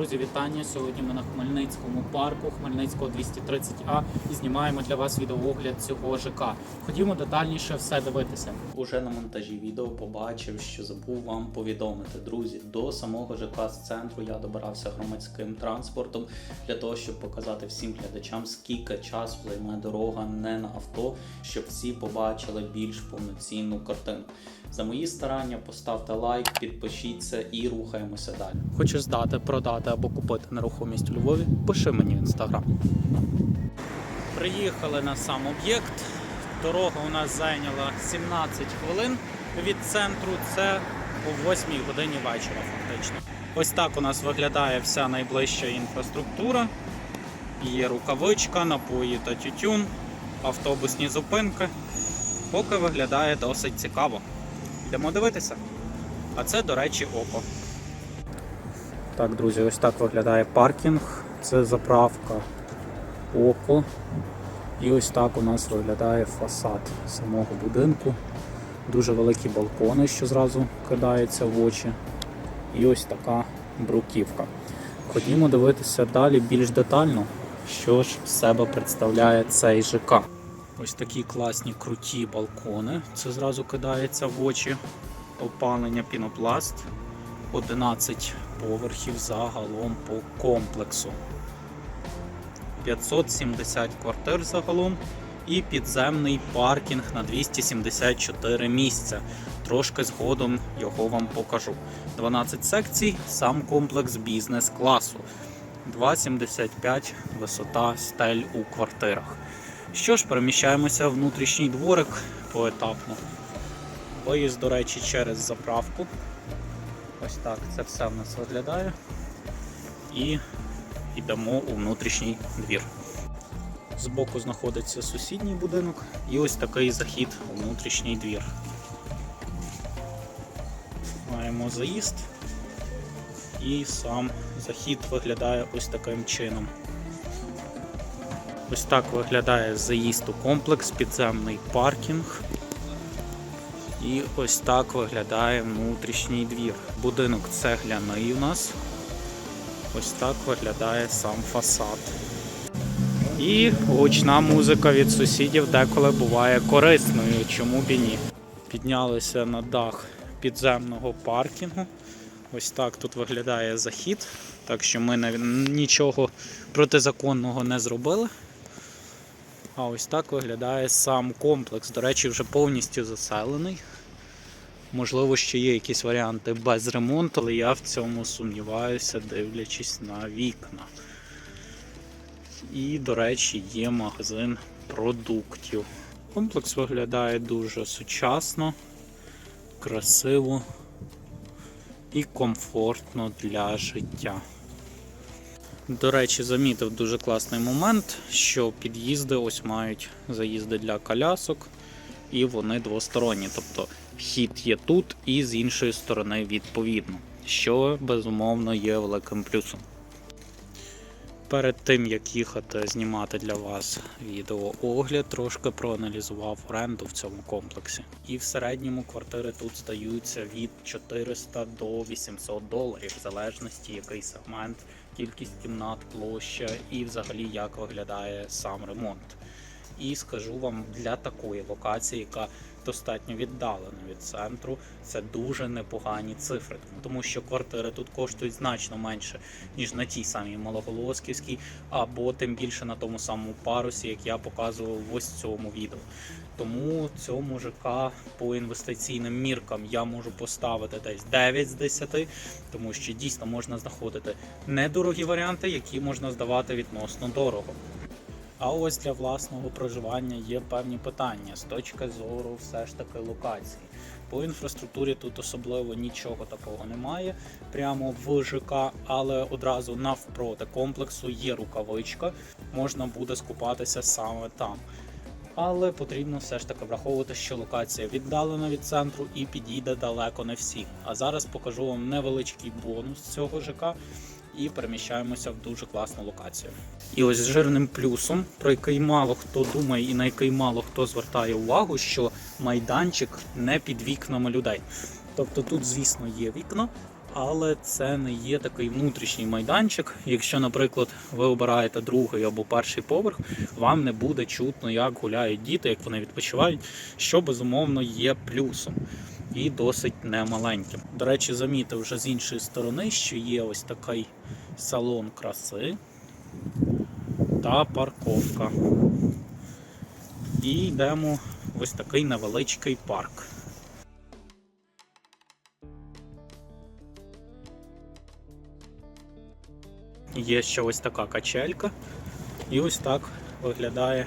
Друзі, вітання! Сьогодні ми на Хмельницькому парку Хмельницького 230А і знімаємо для вас відеоогляд цього ЖК. Ходімо детальніше все дивитися. Уже на монтажі відео побачив, що забув вам повідомити. Друзі, до самого ЖК з центру я добирався громадським транспортом для того, щоб показати всім глядачам, скільки часу займе дорога не на авто, щоб всі побачили більш повноцінну картину. За мої старання поставте лайк, підпишіться і рухаємося далі. Хочеш здати, продати або купити нерухомість у Львові? Пиши мені в інстаграм. Приїхали на сам об'єкт. Дорога у нас зайняла 17 хвилин від центру. Це о 8 годині вечора, фактично. Ось так у нас виглядає вся найближча інфраструктура. Є рукавичка, напої та тютюн, автобусні зупинки. Поки виглядає досить цікаво. Йдемо дивитися. А це, до речі, око. Так, друзі, ось так виглядає паркінг. Це заправка око. І ось так у нас виглядає фасад самого будинку. Дуже великі балкони, що зразу кидається в очі. І ось така бруківка. Ходімо дивитися далі більш детально, що ж з себе представляє цей ЖК. Ось такі класні круті балкони. Це зразу кидається в очі. Опалення пінопласт. 11 поверхів загалом по комплексу. 570 квартир загалом і підземний паркінг на 274 місця. Трошки згодом його вам покажу. 12 секцій, сам комплекс бізнес-класу. 2,75 висота стель у квартирах. Що ж, переміщаємося в внутрішній дворик поетапно. Виїзд, до речі, через заправку. Ось так це все в нас виглядає. І йдемо у внутрішній двір. Збоку знаходиться сусідній будинок і ось такий захід у внутрішній двір. Маємо заїзд, і сам захід виглядає ось таким чином. Ось так виглядає заїзд у комплекс, підземний паркінг. І ось так виглядає внутрішній двір. Будинок цегляний у нас. Ось так виглядає сам фасад. І гучна музика від сусідів деколи буває корисною, чому б і ні. Піднялися на дах підземного паркінгу. Ось так тут виглядає захід. Так що ми нічого протизаконного не зробили. А ось так виглядає сам комплекс. До речі, вже повністю заселений. Можливо, ще є якісь варіанти без ремонту, але я в цьому сумніваюся, дивлячись на вікна. І, до речі, є магазин продуктів. Комплекс виглядає дуже сучасно, красиво і комфортно для життя. До речі, замітив дуже класний момент, що під'їзди ось мають заїзди для колясок, і вони двосторонні. Тобто вхід є тут і з іншої сторони відповідно, що безумовно є великим плюсом. Перед тим як їхати знімати для вас відеоогляд, трошки проаналізував оренду в цьому комплексі. І в середньому квартири тут здаються від 400 до 800 доларів, в залежності який сегмент, кількість кімнат, площа і взагалі як виглядає сам ремонт. І скажу вам, для такої локації, яка достатньо віддалена від центру, це дуже непогані цифри, тому що квартири тут коштують значно менше, ніж на тій самій Малоголосківській, або тим більше на тому самому парусі, як я показував в ось цьому відео. Тому цьому ЖК по інвестиційним міркам я можу поставити десь 9 з 10, тому що дійсно можна знаходити недорогі варіанти, які можна здавати відносно дорого. А ось для власного проживання є певні питання з точки зору все ж таки локації. По інфраструктурі тут особливо нічого такого немає, прямо в ЖК, але одразу навпроти комплексу є рукавичка, можна буде скупатися саме там. Але потрібно все ж таки враховувати, що локація віддалена від центру і підійде далеко не всі. А зараз покажу вам невеличкий бонус цього ЖК і переміщаємося в дуже класну локацію. І ось жирним плюсом, про який мало хто думає і на який мало хто звертає увагу, що майданчик не під вікнами людей. Тобто тут, звісно, є вікна, але це не є такий внутрішній майданчик. Якщо, наприклад, ви обираєте другий або перший поверх, вам не буде чутно, як гуляють діти, як вони відпочивають, що безумовно є плюсом і досить немаленьким. До речі, замітив вже з іншої сторони, що є ось такий салон краси та парковка. І йдемо в ось такий невеличкий парк. Є ще ось така качелька, і ось так виглядає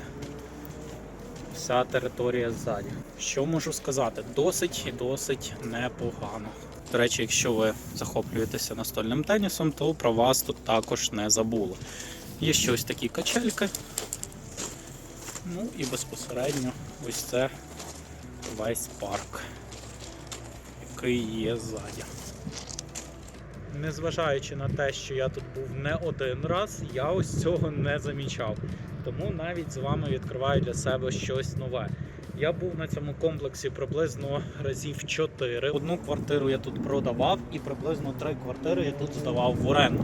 вся територія ззаді. Що можу сказати? Досить і досить непогано. До речі, якщо ви захоплюєтеся настольним тенісом, то про вас тут також не забули. Є ще ось такі качельки. Ну і безпосередньо ось це весь парк, який є ззаді. Незважаючи на те, що я тут був не один раз, я ось цього не замічав. Тому навіть з вами відкриваю для себе щось нове. Я був на цьому комплексі приблизно разів 4. Одну квартиру я тут продавав, і приблизно три квартири я тут здавав в оренду.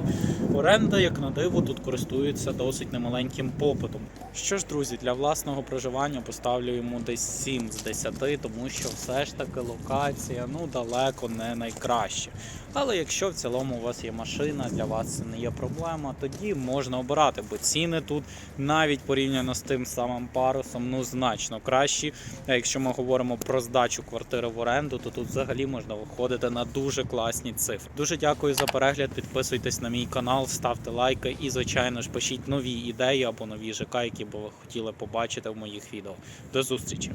Оренда, як на диво, тут користується досить немаленьким попитом. Що ж, друзі, для власного проживання поставлю йому десь 7 з 10, тому що все ж таки локація ну далеко не найкраща. Але якщо в цілому у вас є машина, для вас це не є проблема, тоді можна обирати, бо ціни тут навіть порівняно з тим самим парусом, ну значно кращі. А якщо ми говоримо про здачу квартири в оренду, то тут взагалі можна виходити на дуже класні цифри. Дуже дякую за перегляд. Підписуйтесь на мій канал, ставте лайки і, звичайно ж, пишіть нові ідеї або нові ЖК, які би ви хотіли побачити в моїх відео. До зустрічі!